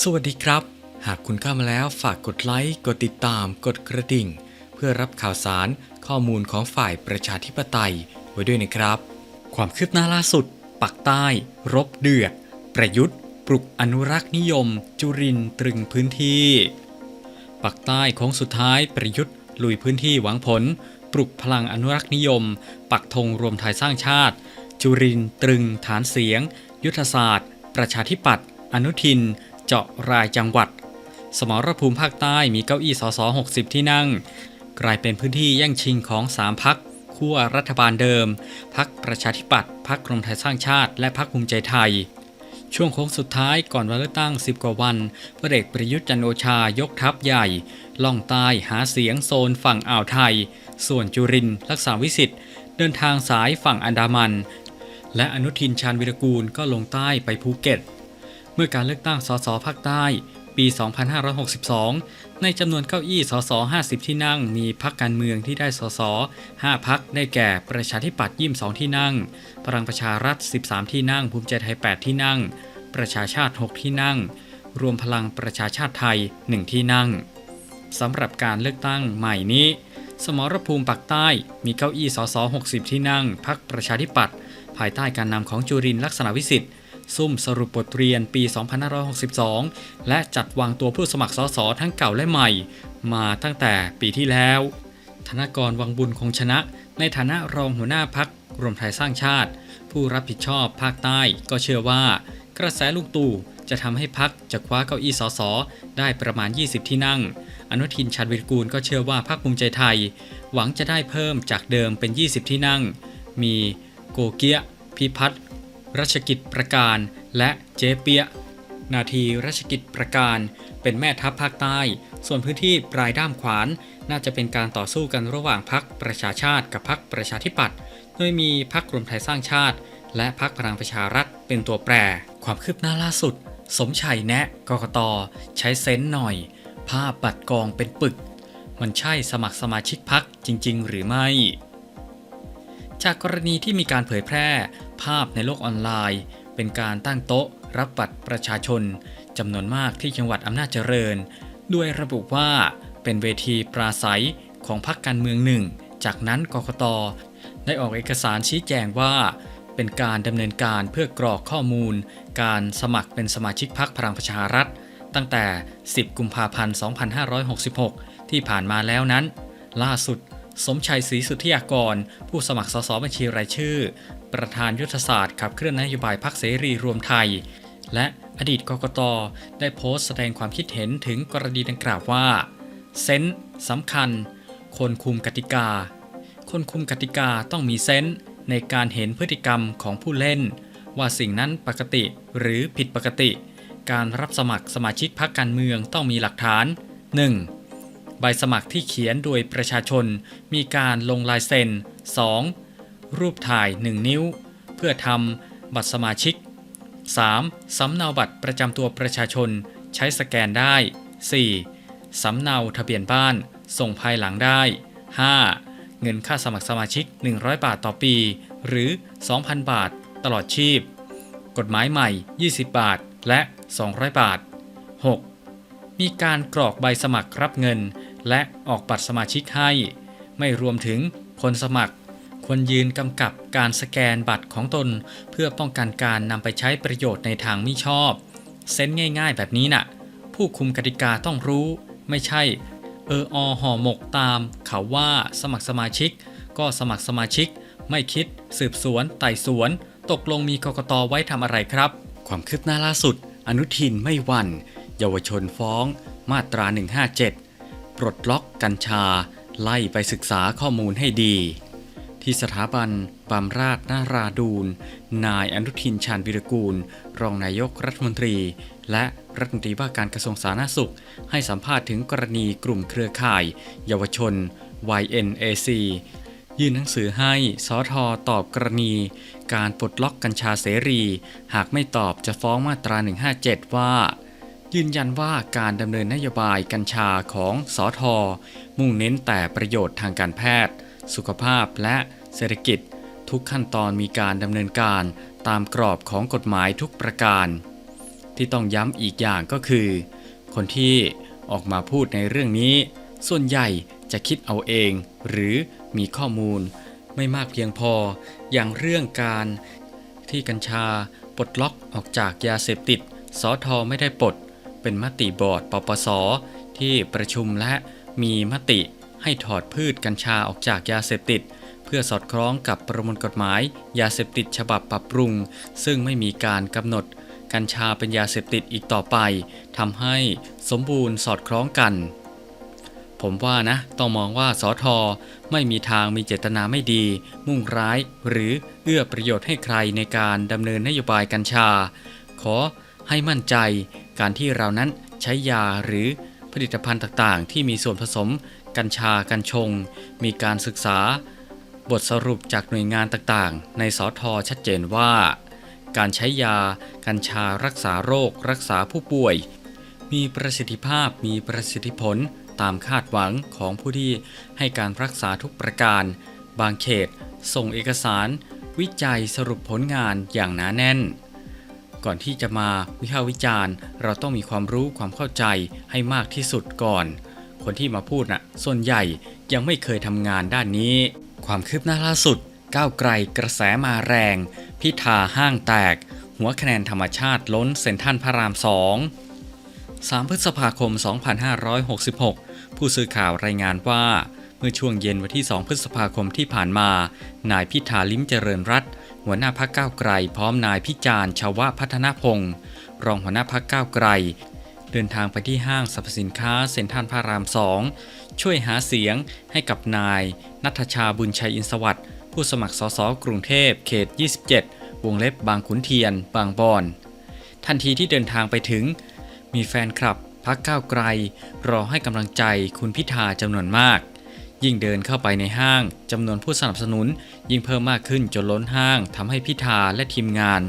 สวัสดีครับ หากคุณเข้ามาแล้วฝากกดไลค์กดติดตาม กดกระดิ่ง เพื่อรับข่าวสารข้อมูลของฝ่ายประชาธิปไตยไว้ด้วยนะครับ ความคืบหน้าล่าสุด ปักใต้ รบเดือด ประยุทธ์ ปลุกอนุรักษ์นิยม จุรินทร์ตรึงพื้นที่ ปักใต้โค้งสุดท้ายประยุทธ์ลุยพื้นที่หวังผล ปลุกพลังอนุรักษ์นิยม ปักธงรวมไทยสร้างชาติ จุรินทร์ตรึงฐานเสียง ยุทธศาสตร์ ประชาธิปัตย์อนุทิน เจาะรายจังหวัด สมรภูมิภาคใต้มีเก้าอี้สส60 ที่นั่ง กลายเป็นพื้นที่แย่งชิงของ 3พักขั้วรัฐบาลเดิม พักประชาธิปัตย์พักรวมไทยสร้างชาติ และพักภูมิใจไทย ช่วงโค้งสุดท้ายก่อนวันเลือกตั้ง 10 กว่าวันพลเอกประยุทธ์จันโอชายกทัพใหญ่ ล่องใต้หาเสียงโซนฝั่งอ่าวไทย ส่วนจุรินทร์รักษาวิสิทธิ์เดินทางสายฝั่งอันดามัน และอนุทินชาญวิรกูลก็ลงใต้ไปภูเก็ต เมื่อการเลือกตั้งสสภาคใต้ ปี 2562 ในจำนวนเก้าอี้สส50 ที่นั่ง มีพักการเมืองที่ได้สส5พักได้แก่ประชาธิปัตย์22 ที่นั่ง พลังประชารัฐ 13 ที่นั่ง ภูมิใจไทย 8 ที่นั่ง ประชาชาติ 6 ที่นั่ง รวมพลังประชาชาติไทย 1 ที่นั่งสำหรับการเลือกตั้งใหม่นี้ สมรภูมิปักใต้มีเก้าอี้สส60 ที่นั่ง พักประชาธิปัตย์ภายใต้การนำของจุรินทร์ลักษณะวิสิทธิ์ ซุ่มสรุปบทเรียนปี 2562 และจัดวางตัวผู้สมัครสสทั้งเก่าและใหม่ มาตั้งแต่ปีที่แล้ว ธนกรวังบุญคงชนะ ในฐานะรองหัวหน้าพักรวมไทยสร้างชาติ ผู้รับผิดชอบภาคใต้ก็เชื่อว่า กระแสลูกตู่จะทำให้พักจะคว้าเก้าอี้สสได้ประมาณ 20 ที่นั่ง อนุทินชาญวิรกูลก็เชื่อว่าพรรคภูมิใจไทย หวังจะได้เพิ่มจากเดิมเป็น 20 ที่นั่ง มีโกเกียะพิพัฒน์ รัชกิจประการ และเจเปียนาทีรัชกิจประการ เป็นแม่ทัพภาคใต้ ส่วนพื้นที่ปลายด้ามขวาน น่าจะเป็นการต่อสู้กันระหว่างพักประชาชาติกับพักประชาธิปัตย์โดยมีพักรวมไทยสร้างชาติ และพักพลังประชารัฐเป็นตัวแปร ความคืบหน้าล่าสุด สมชัยแนะกกตใช้เซนส์หน่อย ภาพบัตรกองเป็นปึก มันใช่สมัครสมาชิกพักจริง ๆ หรือไม่จากกรณีที่มีการเผยแพร่ ภาพในโลกออนไลน์ เป็นการตั้งโต๊ะ รับบัตรประชาชนจำนวนมากที่จังหวัดอำนาจเจริญ ด้วยระบุว่าเป็นเวทีปราศัยของพรรคการเมืองหนึ่ง จากนั้นกกตได้ออกเอกสารชี้แจงว่า เป็นการดำเนินการเพื่อกรอกข้อมูล การสมัครเป็นสมาชิกพรรคพลังประชารัฐ ตั้งแต่ 10 กุมภาพันธ์ 2566 ที่ผ่านมาแล้วนั้น ล่าสุดสมชัยศรีสุทธิยากร ผู้สมัครสสบัญชีรายชื่อ ประธานยุทธศาสตร์ขับเคลื่อนนโยบายพรรคเสรีรวมไทย และอดีตกกตได้โพสต์แสดงความคิดเห็นถึงกรณีดังกล่าวว่าเซนส์สำคัญ คนคุมกติกา คนคุมกติกาต้องมีเซนส์ในการเห็นพฤติกรรมของผู้เล่น ว่าสิ่งนั้นปกติหรือผิดปกติ การรับสมัครสมาชิกพรรคการเมืองต้องมีหลักฐาน 1. ใบสมัครที่เขียนโดยประชาชน มีการลงลายเซ็น 2. รูปถ่าย 1 นิ้ว เพื่อทำบัตรสมาชิก 3. สำเนาบัตรประจำตัวประชาชนใช้สแกนได้ 4. สำเนาทะเบียนบ้าน ส่งภายหลังได้ 5. เงินค่าสมัครสมาชิก 100 บาทต่อปี หรือ 2,000 บาท ตลอดชีพ กฎหมายใหม่ 20 บาท และ 200 บาท 6. มีการกรอกใบสมัครรับเงิน และออกบัตรสมาชิกให้ ไม่รวมถึงคนสมัคร ควรยืนกำกับการสแกนบัตรของตน เพื่อป้องกันการนำไปใช้ประโยชน์ในทางมิชอบเส้นง่ายๆ แบบนี้น่ะ ผู้คุมกติกาต้องรู้ ไม่ใช่ เอออห่อหมกตาม เขาว่าสมัครสมาชิก ก็สมัครสมาชิก ไม่คิด สืบสวน ไต่สวน ตกลงมีกกตไว้ทำอะไรครับ ความคืบหน้าล่าสุด อนุทินไม่หวัน เยาวชนฟ้อง มาตรา 157 ปลดล็อกกัญชา ไล่ไปศึกษาข้อมูลให้ดี ที่สถาบันบำราศนาราดูน นายอนุทินชาญวิรกูล รองนายกรัฐมนตรี และรัฐมนตรีว่าการกระทรวงสาธารณสุข ให้สัมภาษณ์ถึงกรณีกลุ่มเครือข่าย เยาวชน YNAC ยื่นหนังสือให้สอทอตอบกรณี การปลดล็อกกัญชาเสรี หากไม่ตอบจะฟ้องมาตรา 157 ว่า ยืนยันว่าการดำเนินนโยบายกัญชาของสอทอมุ่งเน้นแต่ประโยชน์ทางการแพทย์ สุขภาพและเศรษฐกิจ ทุกขั้นตอนมีการดำเนินการตามกรอบของกฎหมายทุกประการ ที่ต้องย้ำอีกอย่างก็คือ คนที่ออกมาพูดในเรื่องนี้ ส่วนใหญ่จะคิดเอาเอง หรือมีข้อมูล ไม่มากเพียงพออย่างเรื่องการที่กัญชาปลดล็อกออกจากยาเสพติดสอทอไม่ได้ปลด เป็นมติบอร์ดปปสที่ประชุมและมีมติ ให้ถอดพืชกัญชาออกจากยาเสพติด เพื่อสอดคล้องกับประมวลกฎหมาย ยาเสพติดฉบับปรับปรุง ซึ่งไม่มีการกำหนด กัญชาเป็นยาเสพติดอีกต่อไปทำให้สมบูรณ์สอดคล้องกัน ผมว่านะ ต้องมองว่าสอทอไม่มีทางมีเจตนาไม่ดี มุ่งร้ายหรือเอื้อประโยชน์ให้ใครในการดำเนินนโยบายกัญชา ขอให้มั่นใจการที่เรานั้นใช้ยาหรือผลิตภัณฑ์ต่างๆ ที่มีส่วนผสม กัญชากัญชง มีการศึกษา บทสรุปจากหน่วยงานต่างๆ ในสอทอชัดเจนว่า การใช้ยา กัญชารักษาโรค รักษาผู้ป่วย มีประสิทธิภาพมีประสิทธิผลตามคาดหวังของผู้ที่ให้การรักษาทุกประการ บางเขต ส่งเอกสาร วิจัยสรุปผลงานอย่างหนาแน่น ก่อนที่จะมาวิพากษ์วิจารณ์ เราต้องมีความรู้ความเข้าใจให้มากที่สุดก่อน คนที่มาพูดน่ะส่วนใหญ่ยังไม่เคยทำงานด้านนี้ ความคืบหน้าล่าสุด ก้าวไกลกระแสมาแรง พิธาห้างแตก หัวคะแนนธรรมชาติล้นเซนทัลพระรามสอง3พฤษภาคม 2566 ผู้สื่อข่าวรายงานว่า เมื่อช่วงเย็นวันที่ 2 พฤษภาคมที่ผ่านมา นายพิธาลิ้มเจริญรัตหัวหน้าพักก้าวไกล พร้อมนายพิจารณ์ชาวพัฒนพงศ์รองหัวหน้าพักก้าวไกล เดินทางไปที่ห้างสรรพสินค้าเซ็นทรัลพระรามสองช่วยหาเสียงให้กับนาย นัทชาบุญชัยอินสวัสด์ผู้สมัครสสกรุงเทพเขต 27 วงเล็บบางขุนเทียน บางบอน ทันทีที่เดินทางไปถึง มีแฟนคลับพักก้าวไกล รอให้กำลังใจคุณพิธาจำนวนมาก ยิ่งเดินเข้าไปในห้างจำนวนผู้สนับสนุน ยิ่งเพิ่มมากขึ้นจนล้นห้างทำให้พิธาและทีมงาน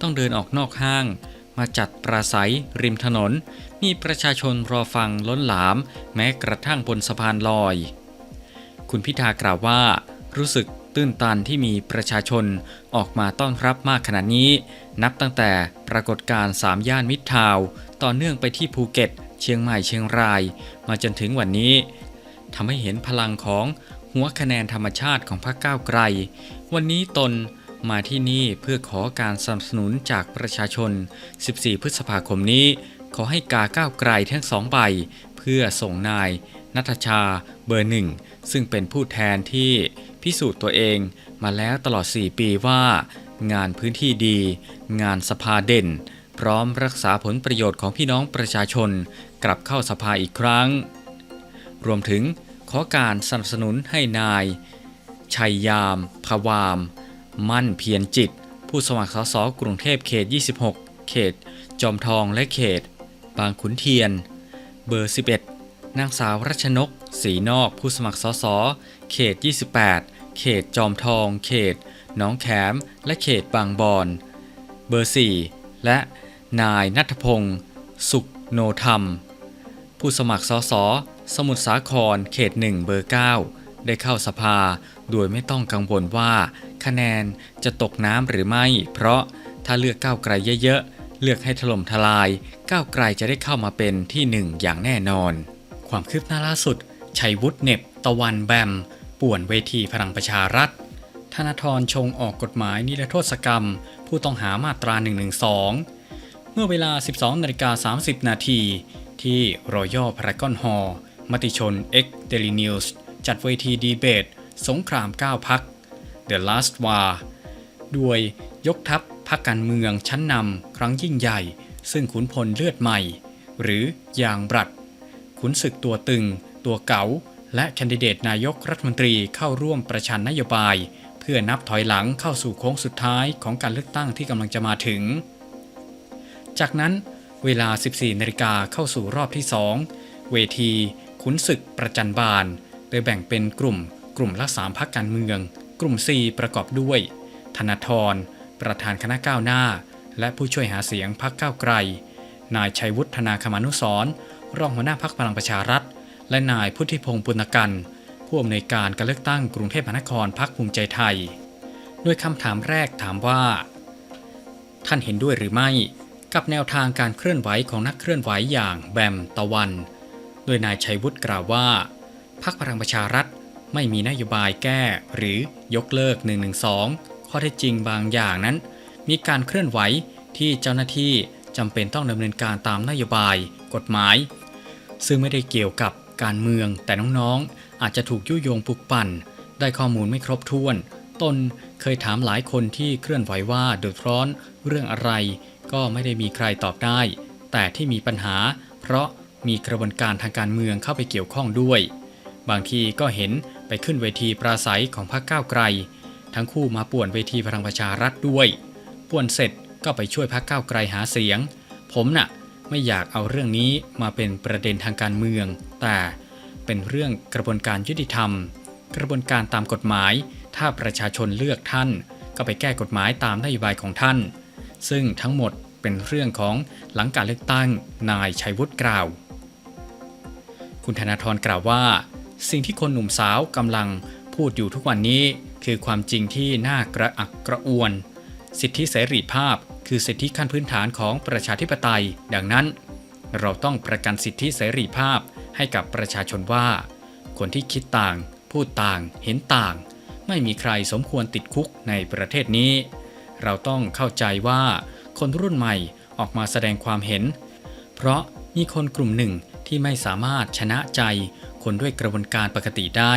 ต้องเดินออกนอกห้าง มาจัดปราศัยริมถนน มีประชาชนรอฟังล้นหลาม แม้กระทั่งบนสะพานลอย คุณพิธากล่าวว่า รู้สึกตื้นตันที่มีประชาชนออกมาต้อนรับมากขนาดนี้ นับตั้งแต่ปรากฏการณ์สามย่านมิตรทาว ต่อเนื่องไปที่ภูเก็ต เชียงใหม่เชียงราย มาจนถึงวันนี้ทำให้เห็นพลังของหัวคะแนนธรรมชาติของพรรคก้าวไกล วันนี้ตน มาที่นี่เพื่อขอการสนับสนุนจากประชาชน 14 พฤษภาคมนี้ ขอให้กาก้าวไกลทั้งสองใบ เพื่อส่งนายนัทชาเบอร์หนึ่ง ซึ่งเป็นผู้แทนที่พิสูจน์ตัวเองมาแล้วตลอด 4 ปีว่า งานพื้นที่ดี งานสภาเด่น พร้อมรักษาผลประโยชน์ของพี่น้องประชาชน กลับเข้าสภาอีกครั้ง รวมถึงขอการสนับสนุนให้นายชัยยามพวาม มั่นเพียรจิต ผู้สมัครสสกรุงเทพเขต 26 เขต จอมทองและเขต บางขุนเทียน เบอร์ 11 นางสาวรัชนก สีนอก ผู้สมัครสสเขต 28 เขตจอมทอง เขตหนองแขม และเขตบางบอนเบอร์ 4 และนายนัทพงศ์สุขโนธรรม ผู้สมัครสสสมุทรสาครเขต 1 เบอร์ 9 ได้เข้าสภา โดยไม่ต้องกังวลว่า คะแนนจะตกน้ำหรือไม่ เพราะถ้าเลือกก้าวไกลเยอะๆ เลือกให้ถล่มทลาย ก้าวไกลจะได้เข้ามาเป็นที่หนึ่งอย่างแน่นอน ความคืบหน้าล่าสุด ชัยวุฒิเน็บ ตะวันแบม ป่วนเวทีพลังประชารัฐ ธนาธรชงออกกฎหมายนิรโทษกรรม ผู้ต้องหามาตรา 112 เมื่อเวลา 12นาฬิกา30 นาทีที่รอยัลพารากอนฮอล์มติชน X Daily News จัดเวทีดีเบต สงคราม 9 พัก The Last War ด้วยยกทัพพักการเมืองชั้นนำครั้งยิ่งใหญ่ ซึ่งขุนพลเลือดใหม่ หรือยางบรัดขุนศึกตัวตึง ตัวเก๋า และแคนดิเดตนายกรัฐมนตรีเข้าร่วมประชันนโยบาย เพื่อนับถอยหลังเข้าสู่โค้งสุดท้ายของการเลือกตั้งที่กำลังจะมาถึง จากนั้นเวลา 14นาฬิกาเข้าสู่รอบที่ 2 เวที ขุนศึกประจันบาน ดยแบ่งเป็นกลุ่ม กลุ่มละ3พักการเมือง กลุ่ม4ประกอบด้วย ธนาธร ประธานคณะก้าวหน้า และผู้ช่วยหาเสียงพักก้าวไกล นายชัยวุฒนาคมานุสรรองหัวหน้าพักพลังประชารัฐ และนายพุทธิพงศ์ปุณกัน ผู้อำนวยการการเลือกตั้งกรุงเทพมหานครพักภูมิใจไทย โดยคำถามแรกถามว่า ท่านเห็นด้วยหรือไม่ กับแนวทางการเคลื่อนไหวของนักเคลื่อนไหวอย่างแบมตะวัน โดยนายชัยวุฒิกล่าวว่า พรรคพลังประชารัฐ ไม่มีนโยบายแก้ หรือยกเลิก 112 ข้อเท็จจริงบางอย่างนั้น มีการเคลื่อนไหวที่เจ้าหน้าที่จำเป็นต้องดำเนินการตามนโยบาย กฎหมาย ซึ่งไม่ได้เกี่ยวกับการเมือง แต่น้องๆ อาจจะถูกยุยงปลุกปั่น ได้ข้อมูลไม่ครบถ้วน ตนเคยถามหลายคนที่เคลื่อนไหวว่าเดือดร้อนเรื่องอะไร ก็ไม่ได้มีใครตอบได้ แต่ที่มีปัญหา เพราะมีกระบวนการทางการเมืองเข้าไปเกี่ยวข้องด้วย บางทีก็เห็นไปขึ้นเวทีปราศัยของพรรคก้าวไกล ทั้งคู่มาป่วนเวทีพลังประชารัฐด้วย ป่วนเสร็จก็ไปช่วยพรรคก้าวไกลหาเสียง ผมน่ะไม่อยากเอาเรื่องนี้มาเป็นประเด็นทางการเมือง แต่เป็นเรื่องกระบวนการยุติธรรม กระบวนการตามกฎหมาย ถ้าประชาชนเลือกท่าน ก็ไปแก้กฎหมายตามนโยบายของท่าน ซึ่งทั้งหมดเป็นเรื่องของหลังการเลือกตั้งนายชัยวุฒิกล่าว คุณธนาธรกล่าวว่า สิ่งที่คนหนุ่มสาวกำลังพูดอยู่ทุกวันนี้ คือความจริงที่น่ากระอักกระอ่วน สิทธิเสรีภาพ คือสิทธิขั้นพื้นฐานของประชาธิปไตย ดังนั้น เราต้องประกันสิทธิเสรีภาพให้กับประชาชนว่า คนที่คิดต่าง พูดต่าง เห็นต่าง ไม่มีใครสมควรติดคุกในประเทศนี้ เราต้องเข้าใจว่า คนรุ่นใหม่ออกมาแสดงความเห็น เพราะมีคนกลุ่มหนึ่งที่ไม่สามารถชนะใจ คนด้วยกระบวนการปกติได้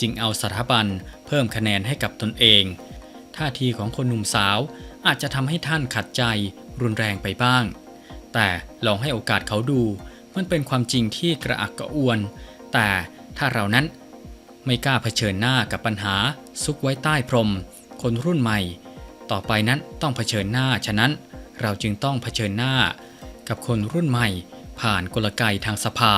จึงเอาสถาบันเพิ่มคะแนนให้กับตนเอง ท่าทีของคนหนุ่มสาวอาจจะทำให้ท่านขัดใจรุนแรงไปบ้าง แต่ลองให้โอกาสเขาดู มันเป็นความจริงที่กระอักกระอ่วน แต่ถ้าเรานั้นไม่กล้าเผชิญหน้ากับปัญหาซุกไว้ใต้พรม คนรุ่นใหม่ ต่อไปนั้นต้องเผชิญหน้า ฉะนั้นเราจึงต้องเผชิญหน้า กับคนรุ่นใหม่ผ่านกลไกทางสภา